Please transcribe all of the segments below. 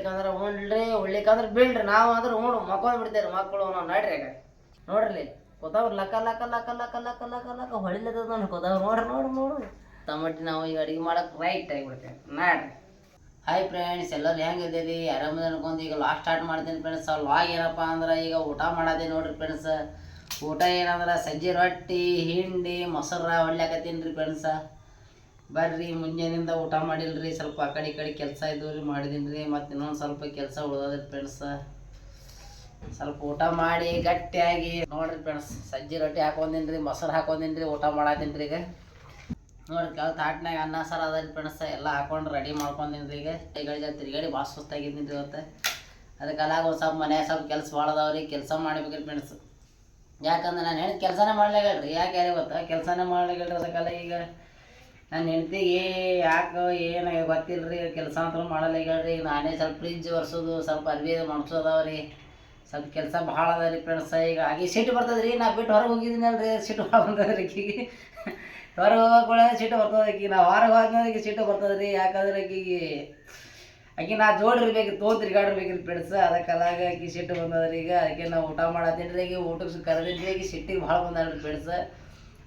ಉಣ್ಲಿಕ್ಕಂದ್ರೆ ಉಣ್ಲಿ ಉಣ್ಲಿಕ್ಕಂದ್ರೆ ಬೀಳ್ರಿ. ನಾವು ಅಂದ್ರೆ ಉಣ್ಣು ಮಕ್ಕಳು ಬಿಡ್ತೇವೆ ಮಕ್ಕಳು ನಾವು ನಡ್ರಿ ಈಗ. ನೋಡ್ರಿ, ಕೊತ್ತವ್ರು ಲಕ್ಕ ಲಕ್ಕ ಲಕ್ಕ ಲಕ್ಕ ಲಕ್ಕ ಲಕ್ಕ ಲಕ್ಕ ಹೊಳಿಲತ್ತದ ನೋಡಿ ಕೊತ್ತವ್ರು. ನೋಡ್ರಿ ನೋಡ್ರಿ ನೋಡ್ರಿ. ತಮಟಿ ನಾವು ಈಗ ಅಡುಗೆ ಮಾಡಕ್ಕೆ ರೈಟ್ ಆಗಿಬಿಡ್ತೇವೆ ನಾಡ್ರಿ. ಹಾಯ್ ಫ್ರೆಂಡ್ಸ್ ಎಲ್ಲರೂ ಹೆಂಗಿದ್ದೀರಿ ಆರಾಮದ ಅನ್ಕೊಂಡು ಈಗ ಲಾಸ್ಟ್ ಸ್ಟಾರ್ಟ್ ಮಾಡ್ತೀನಿ ಫ್ರೆಂಡ್ಸ್ ಲಾಗ್ ಏನಪ್ಪ ಅಂದ್ರೆ ಈಗ ಊಟ ಮಾಡದೆ ನೋಡ್ರಿ ಫ್ರೆಂಡ್ಸ್ ಊಟ ಏನಂದ್ರೆ ಸಜ್ಜಿ ರೊಟ್ಟಿ, ಹಿಂಡಿ, ಮೊಸರ ಹೊಡ್ಲಾಕತ್ತೀನಿ ರೀ ಫ್ರೆಂಡ್ಸ ಬರ್ರಿ, ಮುಂಜಾನಿಂದ ಊಟ ಮಾಡಿಲ್ರಿ, ಸ್ವಲ್ಪ ಆ ಕಡೆ ಈ ಕಡೆ ಕೆಲಸ ಇದ್ದವು ರೀ ಮಾಡಿದೀನಿ ರೀ ಮತ್ತು ಇನ್ನೊಂದು ಸ್ವಲ್ಪ ಕೆಲಸ ಉಳ್ದದ್ರಿ ಫ್ರೆಂಡ್ಸ ಸ್ವಲ್ಪ ಊಟ ಮಾಡಿ ಗಟ್ಟಿಯಾಗಿ ನೋಡ್ರಿ ಫ್ರೆಂಡ್ಸ್ ಸಜ್ಜಿ ರೊಟ್ಟಿ ಹಾಕೊಂಡಿನ್ರಿ ರೀ ಮೊಸರು ಹಾಕೊಂಡಿನ್ರಿ ರೀ ಊಟ ಮಾಡತ್ತೀನಿ ರೀ ಈಗ. ನೋಡ್ರಿ ಕಲ್ ತಾಟ್ನಾಗ ಅನ್ನ, ಸಾರು ಅದ ಫ್ರೆಂಡ್ಸ್ ಎಲ್ಲ ಹಾಕೊಂಡು ರೆಡಿ ಮಾಡ್ಕೊಂಡಿನ್ರಿ ರೀ ಈಗ ಕೈಗಳಿಗೆ ತಿರುಗಾಡಿ ಭಾಳ ಸುಸ್ತಾಗಿದ್ದೀನಿ ರೀ ಇವತ್ತು. ಅದಕ್ಕೆ ಅಲ್ಲಾಗ ಒಂದು ಸ್ವಲ್ಪ ಮನ್ಯಾಗ ಸ್ವಲ್ಪ ಕೆಲಸ ಭಾಳ ಅದಾವ್ರಿ ಕೆಲಸ ಮಾಡ್ಬೇಕ್ರಿ ಫ್ರೆಂಡ್ಸ್ ಯಾಕಂದ್ರೆ ನಾನು ಹೇಳಿದ ಕೆಲಸನೇ ಮಾಡ್ಲಾಗಲ್ರಿ ಯಾಕೆ ಯಾರಿಗೆ ಗೊತ್ತಾ? ಕೆಲಸನೇ ಮಾಡ್ಲಾಗಲ್ರಿ ಅದಕ್ಕೆಲ್ಲ ಈಗ. ನನ್ನ ಹೆಂಡ್ತಿಗೆ ಯಾಕೆ, ಏನು ಗೊತ್ತಿಲ್ಲ ರೀ ಕೆಲಸ ಅಂತ ಮಾಡಲ್ಲ ಈಗ ನಾನೇ ಸ್ವಲ್ಪ ಫ್ರಿಜ್ ಒರೆಸೋದು, ಸ್ವಲ್ಪ ಅರ್ಬಿ ರೀ ಸ್ವಲ್ಪ ಕೆಲಸ ಭಾಳ ಅದ ರೀ ಫ್ರೆಂಡ್ಸ್ ಈಗ ಆಗಿ ಸಿಟ್ಟು ಬರ್ತದೆ ರೀ ನಾ ಬಿಟ್ಟು ಹೊರಗೆ ಹೋಗಿದ್ದೀನಲ್ರಿ ಸಿಟ್ಟು ಭಾಳ ಬಂದದ ರೀ ಆಕಿಗೆ. ಹೊರಗೆ ಹೋಗೋಕೂಡ ಸಿಟ್ಟು ಬರ್ತದೆ ಆಕಿ. ನಾ ಹೊರಗೆ ಹೋದ್ಮೇಲೆ ಸಿಟ್ಟು ಬರ್ತದೆ ರೀ ಯಾಕಂದ್ರೆ ಆಕಿಗೆ, ಆಕಿ ನಾ ಜೋಡಿರ್ಬೇಕು ತೋಲ್ ತಿರ್ಗಾಡಿರ್ಬೇಕು ರೀ ಫ್ರೆಂಡ್ಸ್ ಅದಕ್ಕೆಲ್ಲಾಗ ಆಕಿ ಸಿಟ್ಟು ಬಂದದ್ರಿ. ಈಗ ಅದಕ್ಕೆ ನಾವು ಊಟ ಮಾಡತ್ತೀನಿ ರೀ ಈಗ ಊಟಕ್ಕೆ ಕರೆದಿದ್ರಿ ಆಕಿ ಸಿಟ್ಟಿಗೆ ಭಾಳ ಬಂದಾಳ್ರಿ ಫ್ರೆಂಡ್ಸ್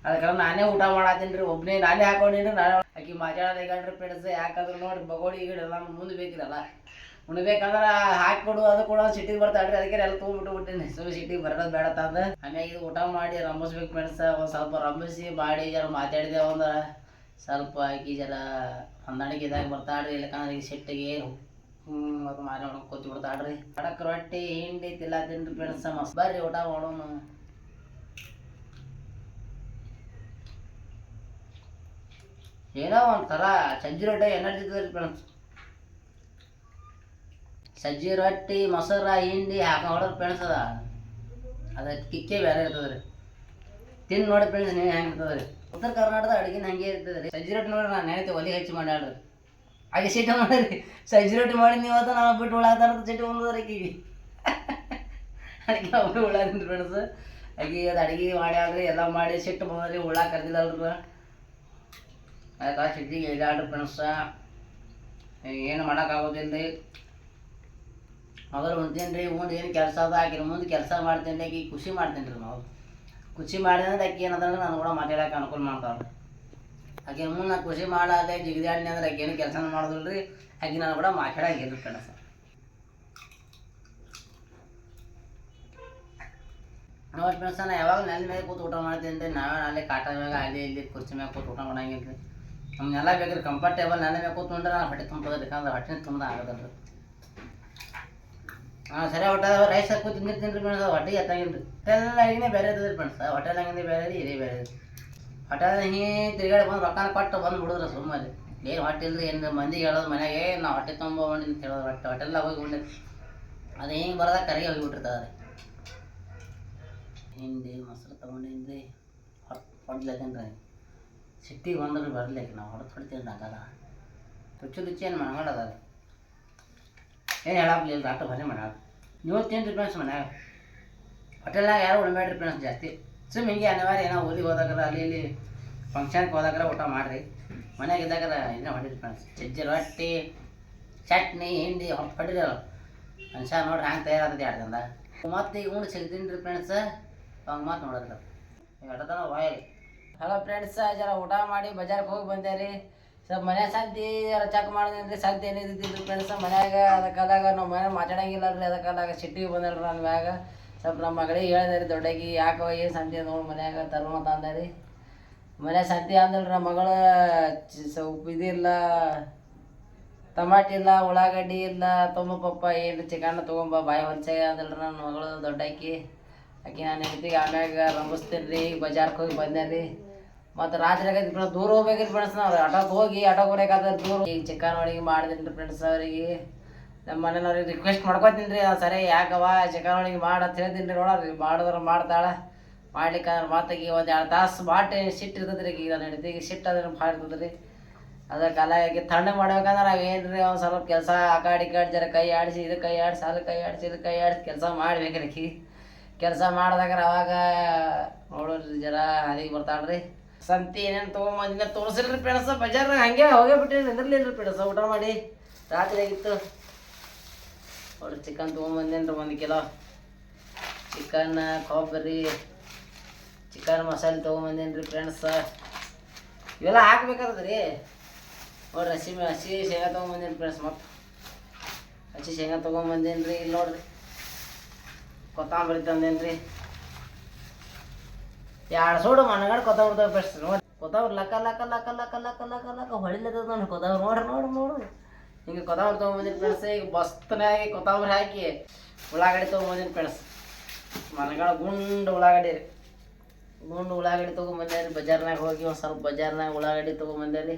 ಅದಕ್ಕೆ ನಾನೇ ಊಟ ಮಾಡತ್ತೀನಿ ರೀ ಒಬ್ಬನೇ ನಾನೇ ಹಾಕೊಂಡಿನಿ, ನಾನು ಆಕಿ ಮಾತಾಡೋದು ಈಗಲ್ರಿ ಫ್ರೆಂಡ್ಸ್ ಯಾಕಂದ್ರೆ ನೋಡ್ರಿ ಬಗೋಡಿ ಈಗ ನಮ್ಮ ಮುಂದೆ ಬೇಕಿರಲ್ಲ. ಉಣ್ಬೇಕಂದ್ರೆ ಹಾಕ್ಕೊಡು ಅದು ಕೂಡ ಸಿಟಿಗೆ ಬರ್ತಾಳ್ರಿ, ಅದಕ್ಕೆ ಎಲ್ಲ ತೊಗೊಂಡ್ಬಿಟ್ಟು ಬಿಟ್ಟಿನಿ. ಸೊ ಸಿಟಿಗೆ ಬರೋದು ಬೇಡ ತಂದ ಆಮ್ಯಾಗ ಇದು ಊಟ ಮಾಡಿ ರಂಬಿಸ್ಬೇಕು ಮೆಣಸ ಒಂದು ಸ್ವಲ್ಪ ರಂಬಿಸಿ ಮಾಡಿ ಜರ ಮಾತಾಡಿದೆವು ಅಂದ್ರೆ ಸ್ವಲ್ಪ ಆಕಿ ಜರ ಹೊಂದಾಣಿಕೆ ಇದಾಗ ಬರ್ತಾಳ್ರಿ, ಇಲ್ಲಕಂದ್ರೆ ಈಗ ಸಿಟ್ಟಿಗೆ ಹ್ಞೂ ಅದು ಮಾರಿ ಹೊಡ್ಕೊತಿ ಕೂತಿ ಬಿಡ್ತಾಳ್ರಿ ಕಡಕ್ ರೊಟ್ಟಿ, ಹಿಂಡಿ ತಿಲ್ಲ ತಿನ್ರಿ ಫ್ರೆಂಡ್ಸ್ ಮಸ್ತ್. ಬರ್ರಿ ಊಟ ಮಾಡೋಣ. ಏನೋ ಒಂಥರ ಸಜ್ಜಿ ರೊಟ್ಟಿ ಎನರ್ಜಿ ಫ್ರೆಂಡ್ಸ್ ಸಜ್ಜಿ ರೊಟ್ಟಿ, ಮೊಸರ, ಹಿಂಡಿ ಹಾಕೊಂಡು ಫ್ರೆಂಡ್ಸ್ ಅದ ಅದಕ್ಕೆ ಕಿಕ್ಕೇ ಬೇರೆ ಇರ್ತದೆ ರೀ ತಿಂದು ನೋಡಿ ಫ್ರೆಂಡ್ಸ್ ನೀವು ಹೆಂಗೆ ಉತ್ತರ ಕರ್ನಾಟಕದ ಅಡುಗೆನ ಹಂಗೆ ಇರ್ತದೆ ಸಜ್ಜಿ ರೊಟ್ಟಿ ನೋಡಿ ನಾನು ನೆನತೆ ಒಲಿ ಹಚ್ಚಿ ಮಾಡ್ಯಾಳ್ರಿ. ಹಾಗೆ ಸಿಟ್ಟು ಮಾಡ್ರಿ. ಸಜ್ಜಿ ರೊಟ್ಟಿ ಮಾಡಿ ನೀವು ಅದ ನಾವು ಬಿಟ್ಟು ಉಳಾತಾರ ಸಿಟ್ಟು ಬಂದದ್ರಿ ಕಿವಿ ಅದಕ್ಕೆ ಅವ್ರು ಉಳಾದಿನಿ ಫ್ರೆಂಡ್ಸ್ ಹಾಗೆ ಅದು ಅಡುಗೆ ಮಾಡ್ಯಾಳ್ರಿ ಎಲ್ಲ ಮಾಡಿ ಸಿಟ್ಟು ಬಂದ್ರಿ ಉಳ ಕರ್ದಿಲ್ಲಲ್ರಿ ಅದಕ್ಕೆ ಸಿದ್ಧಿಗೆ ಇದಾಡ್ರಿ ಫ್ರೆಂಡ್ಸ ಏನು ಮಾಡೋಕ್ಕಾಗೋದಿಲ್ಲ ರೀ ಮೊದಲು ಉಣ್ತೀನಿ ರೀ ಮುಂದೆ ಏನು ಕೆಲಸ ಅದ, ಆಕಿನ ಮುಂದೆ ಕೆಲಸ ಮಾಡ್ತೀನಿ ರೀ ಆಕಿ ಖುಷಿ ಮಾಡ್ತೀನಿ ರೀ ನಾವು. ಖುಷಿ ಮಾಡಿದ್ರೆ ಆಕಿ ಏನದಂದ್ರೆ ನಾನು ಕೂಡ ಮಾತಾಡಕ್ಕೆ ಅನುಕೂಲ ಮಾಡ್ತಾರೆ ಆಕೆ ಮುಂದೆ ನಾನು ಖುಷಿ ಮಾಡಾದೆ ಜಿಗಿದಾಡಿನಿ ಅಂದ್ರೆ ಆಕೆ ಏನು ಕೆಲಸ ಮಾಡೋದಿಲ್ಲ ರೀ ಆಕೆ ನಾನು ಕೂಡ ಮಾತಾಡಂಗಿಲ್ಲ ಕಣಸ. ನೋಡಿ ಫ್ರೆಂಡ್ಸ್ ನಾನು ಯಾವಾಗ ನೆಲ ಮೇಲೆ ಕೂತು ಊಟ ಮಾಡ್ತೀನಿ ರೀ ನಾವೇ ಅಲ್ಲೇ ಕಾಟ ಮ್ಯಾಗ, ಅಲ್ಲಿ ಇಲ್ಲಿ ಕುರ್ಚಿ ಮ್ಯಾಗ ಕೂತು ಊಟ ಮಾಡಂಗಿಲ್ಲ ರೀ ನಮ್ಗೆಲ್ಲ ಬೇಕ್ರಿ ಕಂಫರ್ಟೇಬಲ್ ನೆಲ ಬೇಕು ಕೂತ್ಕೊಂಡ್ರೆ ನಾನು ಹೊಟ್ಟೆ ತುಂಬೋದು ಬೇಕಂದ್ರೆ ಹೊಟ್ಟೆ ತುಂಬ ಆಗದಲ್ರಿ ಹಾಂ, ಸರಿ ಹೊಟ್ಟೆ ರೈಸ್ ಹಾಕಿ ತಿಂದಿರ್ತೀನಿ ರೀ ಫ್ರೆಂಡ್ಸ್ ಹೊಟ್ಟೆ ಎತ್ತಂಗಿಲ್ಲ ರೀ ಹೋಟೆಲ್ ಬೇರೆ ಇದ್ರಿ ಫ್ರೆಂಡ್ಸ್ ಹೋಟೆಲ್ ಹಂಗಿಂದ ಬೇರೆ ರೀ ಇದೇ ಬೇರೆ ಹೋಟೆಲ್ ಹಿಂಗೆ ತಿರುಗಾಡಿ ಬಂದು ರೊಕ್ಕನ ಕೊಟ್ಟು ಬಂದು ಬಿಡಿದ್ರೆ ಸುಮ್ಮನೆ. ಏನು ಹೊಟ್ಟೆ ಇಲ್ರಿ ಏನು ಮಂದಿಗೆ ಹೇಳೋದು ಮನೆಗೆ ನಾವು ಹೊಟ್ಟೆ ತುಂಬ ಅಂತ ಹೇಳೋದು, ಹೊಟ್ಟೆ ಹೋಟೆಲ್ದಾಗ ಹೋಗಿ ಉಂಡಿ. ಅದು ಹಿಂಗೆ ಬರೋದ ಕರಿಗೆ ಹೋಗಿಬಿಟ್ಟಿರ್ತದೆ ಹಿಂಡಿ ಮೊಸರು ತೊಗೊಂಡಿನ್ರಿ ಹೊಟ್ಟೆ ಹೊಟ್ಟು ಹೊಡ್ಲತ್ತೀನಿ ರೀ ಸಿಟ್ಟಿಗೆ ಬಂದ್ರೆ ಬರಲಿಕ್ಕೆ ನಾವು ಹೊಡೆದು ಹೊಡಿತೀನಿ ಆಗಲ್ಲ ರುಚಿ ರುಚಿ ಏನು ರೀ ಏನು ಹೇಳಾಕ್ಲಿಲ್ಲ ಅಷ್ಟು ಬರೀ ಮಾಡ್ಯಾಳ ನೀವು ತಿನ್ರಿ ಫ್ರೆಂಡ್ಸ್ ಮನ್ಯಾಗ ಹೋಟೆಲ್ನಾಗ ಯಾರು ಉಳ್ಬೇಡ್ರಿ ಫ್ರೆಂಡ್ಸ್ ಜಾಸ್ತಿ. ಸುಮ್ ಹಿಂಗೆ ಅನಿವಾರ್ಯ ಏನೋ ಊರಿಗೆ ಹೋದಾಗರ ಅಲ್ಲಿ ಇಲ್ಲಿ ಫಂಕ್ಷನ್ಗೆ ಹೋದಾಗರ ಊಟ ಮಾಡಿರಿ. ಮನ್ಯಾಗ ಇದ್ದಾಗರ ಇನ್ನೂ ಹೊಡೀರಿ ಫ್ರೆಂಡ್ಸ್ ಸಜ್ಜಿ ರೊಟ್ಟಿ, ಚಟ್ನಿ, ಹಿಂಡಿ, ಹೊಟ್ಟು ಹೊಡಿರಿ ಮನುಷ್ಯ ನೋಡ್ರಿ ಹ್ಯಾಂಗೆ ತಯಾರಾಗ್ತದೆ ಎರಡದಿಂದ ಮತ್ತೆ ಈಗ ಉಂಡು ಸಿಗ್ತೀನಿ ರೀ ಫ್ರೆಂಡ್ಸ್ ಹಂಗೆ ಮಾತು ನೋಡಿದ್ರೆ ಈಗ ವಾಯ್ ಹಲೋ ಫ್ರೆಂಡ್ಸ್ ಜರ ಊಟ ಮಾಡಿ ಬಜಾರ್ಗೆ ಹೋಗಿ ಬಂದೆ ರೀ ಸ್ವಲ್ಪ ಮನೆ ಸಂತಿ ಜರ ಚೆಕ್ ಮಾಡಿದ್ರಿ ಸಂತಿ ಏನಿದ್ದಿದ್ದು ಫ್ರೆಂಡ್ಸ್ ಮನ್ಯಾಗ ಅದಕ್ಕಾದಾಗ ನಾವು ಮನೆ ಮಾತಾಡಂಗಿಲ್ಲ ರೀ ಅದಕ್ಕಾದಾಗ ಸಿಟ್ಟಿಗೆ ರೀ ನನ್ನ ಮ್ಯಾಗ. ಸ್ವಲ್ಪ ನಮ್ಮ ಮಗಳಿಗೆ ಹೇಳಿದೆ ರೀ ದೊಡ್ಡಗಿ ಯಾಕೋ ಏನು ಸಂತಿ ನೋಡಿ ಮನ್ಯಾಗ ತರು ಅಂತ ಅಂದೆ ರೀ ಮನ್ಯಾಗ ಸಂತಿ ಅಂದ್ರೆ ನಮ್ಮ ಮಗಳು, ಸ್ವಲ್ಪ ಇದಿಲ್ಲ ಟಮಾಟಿ ಇಲ್ಲ, ಉಳ್ಳಾಗಡ್ಡಿ ಇಲ್ಲ ತೊಂಬ ಪಪ್ಪ ಏನು ಚಿಕನ್ ತೊಗೊಂಬ, ಬಾಯಿ ಹೊಲ್ಸೆ ಅಂದ್ರೆ ನನ್ನ ಮಗಳು ದೊಡ್ಡಾಕಿ. ಆಕೆ ನಾನು ಹೆಂಡತಿಗೆ ಆಮ್ಯಾಗ ರಂಬಿಸ್ತೀನಿ ರೀ ಬಜಾರ್ಗೆ ಹೋಗಿ ಬಂದೆ ರೀ ಮತ್ತು ರಾತ್ರಿ ಆಗೈತಿ ದೂರ ಹೋಗ್ಬೇಕ್ರಿ ಫ್ರೆಂಡ್ಸ್ ನಾವು ಆಟೋಗೆ ಹೋಗಿ ಆಟೋಗೆ ಬರೋಕಾದ್ರೆ ದೂರ. ಈಗ ಚಿಕನ್ ಒಳಗೆ ಮಾಡಿದ್ದೀನಿ ರೀ ಫ್ರೆಂಡ್ಸ್ ಅವರಿಗೆ. ನಮ್ಮ ಮನೆಯವ್ರಿಗೆ ರಿಕ್ವೆಸ್ಟ್ ಮಾಡ್ಕೊತೀನಿ ರೀ ಸರಿ ಯಾಕವ ಚಿಕನ್ ಒಳಗೆ ಮಾಡಿ ಅಂತ ಹೇಳ್ತೀನಿ ರೀ ನೋಡ್ರಿ ಮಾಡಿದ್ರೆ ಮಾಡ್ತಾಳೆ. ಮಾಡ್ಲಿಕ್ಕಂದ್ರೆ ಮಾತಾಗಿ ಒಂದು ಎರಡು ತಾಸು ಬಾಟೆ ಸಿಟ್ಟು ಇರ್ತದೆ ರೀ ಈಗ ನನ್ನ ಈಗ ಸಿಟ್ಟು ಭಾಳ ಇರ್ತದೆ ರೀ ಅದಕ್ಕೆ ಅಲಾಗಿ ತಣ್ಣಗೆ ಮಾಡ್ಬೇಕಂದ್ರೆ ಏನು ರೀ ಒಂದು ಸ್ವಲ್ಪ ಕೆಲಸ ಆ ಕಾಡಿ ಕಡೆ ಜರ ಕೈ ಆಡಿಸಿ, ಇದು ಕೈ ಆಡಿಸಿ ಅಲ್ಲಿ ಕೈ ಆಡಿಸಿ, ಇದು ಕೈ ಆಡಿಸಿ ಕೆಲಸ ಮಾಡ್ಬೇಕ್ರಿ. ಕೆಲಸ ಮಾಡಿದಾಗ ಅವಾಗ ನೋಡೋರಿ ಜರ ಅಲ್ಲಿಗೆ ಬರ್ತಾಳ್ರಿ. ಸಂತಿ ಏನೇನು ತೊಗೊಂಬಂದಿನ ತೋರಿಸಿಲ್ರಿ ಫ್ರೆಂಡ್ಸ್ ಬಜಾರ್ನಾಗ ಹಂಗೆ ಹೋಗೇ ಬಿಟ್ಟಿರಿ ನಿಂದಿರ್ಲಿಲ್ಲ ರೀ ಫ್ರೆಂಡ್ಸ್ ಊಟ ಮಾಡಿ. ರಾತ್ರಿ ಆಗಿತ್ತು. ಒಳ್ಳೆ ಚಿಕನ್ ತೊಗೊಂಬಂದೇನ್ರಿ ಒಂದು ಕಿಲೋ ಚಿಕನ್ ಕೊಬ್ಬರಿ ಚಿಕನ್ ಮಸಾಲೆ ತೊಗೊಂಬಂದೇನ್ರಿ ಫ್ರೆಂಡ್ಸ್ ಇವೆಲ್ಲ ಹಾಕ್ಬೇಕಾದ್ರಿ ನೋಡ್ರಿ ಹಸಿ ಹಸಿ ಶೇಂಗಾ ತೊಗೊಂಬಂದೇನು ಫ್ರೆಂಡ್ಸ್ ಮತ್ತೆ ಹಸಿ ಶೇಂಗಾ ತೊಗೊಂಬಂದೇನ್ರಿ ಇಲ್ಲಿ ನೋಡ್ರಿ. ಕೊತ್ತಂಬರಿ ತಂದೇನ್ರಿ. ಎರಡು ಸೋಡು ಮನಗಡೆ ಕೊತ್ತ ತಗೋ ಫ್ರೆಂಡ್ಸ್ ನೋಡಿ. ಕೊತ್ತಂಬರಿ ಲಕ್ಕ ಲಕ್ಕ ಲಕ್ಕ ಲಕ್ಕ ಲಕ್ಕ ಲಕ್ಕ ಲಕ್ಕ ಹೊಳಿಲತ್ತದ ನೋಡಿ ಕೊತ್ತಂಬರಿ ನೋಡ್ರಿ ನೋಡ್ರಿ ನೋಡ್ರಿ ಹಿಂಗೆ ಕೊತ್ತಂಬರಿ ತೊಗೊಂಬಂದಿನಿ ಫ್ರೆಂಡ್ಸ್ ಈಗ ಬಸ್ತನಾಗಿ ಕೊತ್ತಂಬರಿ ಹಾಕಿ ಉಳ್ಳಾಗಡ್ಡಿ ತೊಗೊಂಬಂದಿನ ಫ್ರೆಂಡ್ಸ್ ಮನಗಡ ಗುಂಡು ಉಳ್ಳಾಗಡ್ಡಿ ರೀ. ಗುಂಡು ಉಳ್ಳಾಗಡ್ಡಿ ತೊಗೊಂಬಂದೇರಿ ಬಜಾರ್ನಾಗ ಹೋಗಿ ಒಂದು ಸ್ವಲ್ಪ ಬಜಾರ್ನಾಗ ಉಳ್ಳಾಗಡ್ಡಿ ತೊಗೊಂಬಂದೇರಿ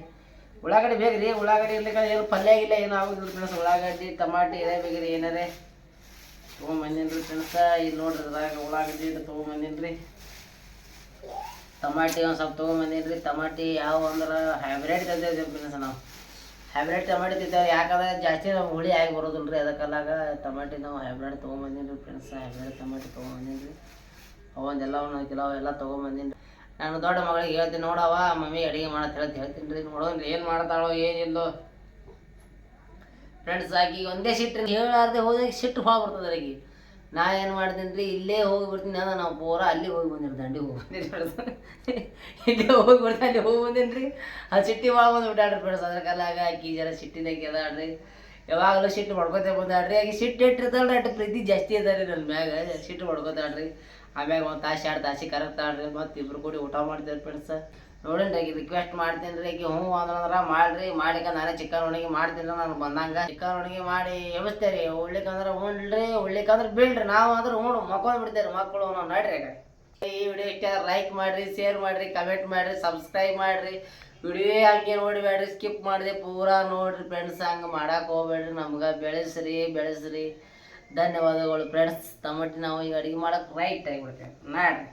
ಉಳ್ಳಾಗಡ್ಡಿ ರೀ ಉಳ್ಳಾಗಡ್ಡಿ ಇರ್ಲಿಕ್ಕೆ ಏನು ಪಲ್ಯ ಆಗಿಲ್ಲ ಏನು ಆಗೋದಿಲ್ಲ ಫ್ರೆಂಡ್ಸ್ ಉಳ್ಳಾಗಡ್ಡಿ, ಟಮಾಟಿ ಇದೇ ಬೇಕ್ರಿ ಏನಾರೇ ತೊಗೊಂಬಂದಿನ ರೀ ಫ್ರೆಂಡ್ಸ ಇಲ್ಲಿ ನೋಡ್ರಿ ಅದ್ರಾಗ ಉಳ್ಳಾಗಡ್ಡಿ ತೊಗೊಂಬಂದಿನಿ ರೀ. ಟಮಾಟಿ ಒಂದು ಸ್ವಲ್ಪ ತೊಗೊಂಬಂದೀನಿ ರೀ ಟಮಾಟಿ ಯಾವ ಅಂದ್ರೆ ಹೈಬ್ರಿಡ್ ತಂದೇವಿ ಫ್ರೆಂಡ್ಸ್ ನಾವು. ಹೈಬ್ರಿಡ್ ಟಮಾಟಿ ತಿಂತೇವೆ ಯಾಕಂದ್ರೆ ಜಾಸ್ತಿ ನಾವು ಹುಳಿ ಆಗಿ ಬರೋದಿಲ್ಲ ರೀ ಅದಕ್ಕೆಲ್ಲಾಗ ಟಮಾಟಿ ನಾವು ಹೈಬ್ರಿಡ್ ತೊಗೊಂಬಂದೀನಿ ರೀ ಫ್ರೆಂಡ್ಸ್ ಹೈಬ್ರಿಡ್ ಟಮಾಟಿ ತೊಗೊಂಬಂದೀನಿ ರೀ ಅವೊಂದೆಲ್ಲ ಒಂದು ಕಿಲೋ ಎಲ್ಲ ತೊಗೊಂಬಂದೀನಿ ರೀ ನಾನು ದೊಡ್ಡ ಮಗಳಿಗೆ ಹೇಳ್ತೀನಿ ನೋಡವ ಮಮ್ಮಿ ಅಡುಗೆ ಮಾಡತ್ ಹೇಳ್ತಿ ಹೇಳ್ತೀನಿ ರೀ ನೋಡೋನ್ ಏನು ಮಾಡ್ತಾಳೋ ಏನಿಲ್ಲೋ. ಫ್ರೆಂಡ್ಸ್ ಆಗಿ ಒಂದೇ ಸಿಟ್ಟು ಹೇಳಾರ್ದೆ ಹೋದಾಗ ಸಿಟ್ಟು ಭಾಳ ಬರ್ತದೆ ನಾ ಏನು ಮಾಡ್ತೀನಿ ರೀ ಇಲ್ಲೇ ಹೋಗಿ ಬರ್ತೀನಿ ಅಂದ್ರೆ ನಾವು ಪೂರ ಅಲ್ಲಿ ಹೋಗಿ ಬಂದಿರಿ ದಂಡಿ ಹೋಗಿ ಬಂದಿರಿ ಇಲ್ಲೇ ಹೋಗಿ ಬರ್ತೀನಿ, ಅಲ್ಲಿ ಹೋಗಿ ಬಂದೀನಿ ರೀ ಆ ಸಿಟ್ಟಿ ಒಳಗೆ ಬಂದು ಬಿಟ್ಟಾಡ್ರಿ ಫ್ರೆಂಡ್ಸ್ ಅದ್ರ ಕಾಲಾಗ ಆಕಿ ಜರ ಸಿಟ್ಟಿನಾಗ ಕೇಳಾಡ್ರಿ ಯಾವಾಗಲೂ ಸಿಟ್ಟು ಹೊಡ್ಕೋತೇ ಬಂದಾಡ್ರಿ ಆಗಿ ಸಿಟ್ಟು ಇಟ್ಟಿರ್ತಾಳ್ರಿ ಅಟ್ಟು ಪ್ರೀತಿ ಜಾಸ್ತಿ ಅದಾರಿ ನನ್ನ ಮ್ಯಾಗ. ಸಿಟ್ಟು ಹೊಡ್ಕೋತಾಳ್ರಿ. ಆಮ್ಯಾಗ ಒಂದು ತಾಸು, ಎರಡು ತಾಸಿ ಕರೆಕ್ತಾಳ್ರಿ ಮತ್ತು ಇಬ್ರು ಕೂಡಿ ಊಟ ಮಾಡ್ತೇವೆ ಫ್ರೆಂಡ್ಸ್ ನೋಡೇನ್ರಿ ಈಗ ರಿಕ್ವೆಸ್ಟ್ ಮಾಡ್ತೀನಿ ರೀ ಈಗ ಹ್ಞೂ ಅಂದ್ರೆ ಮಾಡ್ರಿ ಮಾಡಿಕ ನಾನೇ ಚಿಕನ್ ಒಣಗಿ ಮಾಡ್ತೀನಿ ನಾನು ಬಂದಂಗ. ಚಿಕನ್ ಒಣಗಿ ಮಾಡಿ ವ್ಯವಸ್ಥೆ ರೀ ಉಳ್ಳಿಕಂದ್ರೆ ಉಣ್ರಿ ಉಳ್ಳಿಕಂದ್ರೆ ಬೀಳ್ರಿ ನಾವು ಅಂದ್ರೆ ಉಣ್ಣು ಮಕ್ಕಳು ಬಿಡ್ತೇವೆ ಮಕ್ಕಳು ನಾವು ನೋಡ್ರಿ ಈ ವಿಡಿಯೋ ಇಷ್ಟ ಲೈಕ್ ಮಾಡ್ರಿ ಶೇರ್ ಮಾಡ್ರಿ ಕಮೆಂಟ್ ಮಾಡ್ರಿ ಸಬ್ಸ್ಕ್ರೈಬ್ ಮಾಡ್ರಿ. ವಿಡಿಯೋ ಹಂಗೆ ನೋಡಿಬೇಡ್ರಿ ಸ್ಕಿಪ್ ಮಾಡಿದೆ ಪೂರಾ ನೋಡ್ರಿ ಫ್ರೆಂಡ್ಸ್ ಹಂಗೆ ಮಾಡಕ್ಕೆ ಹೋಗ್ಬೇಡ್ರಿ, ನಮ್ಗೆ ಬೆಳೆಸ್ರಿ ಬೆಳೆಸ್ರಿ. ಧನ್ಯವಾದಗಳು ಫ್ರೆಂಡ್ಸ್ ತಮಟಿ ನಾವು ಈಗ ಅಡುಗೆ ಮಾಡೋಕೆ ರೈಟ್ ಆಗಿಬಿಡ್ತೇವೆ ನಾಡ್ರಿ.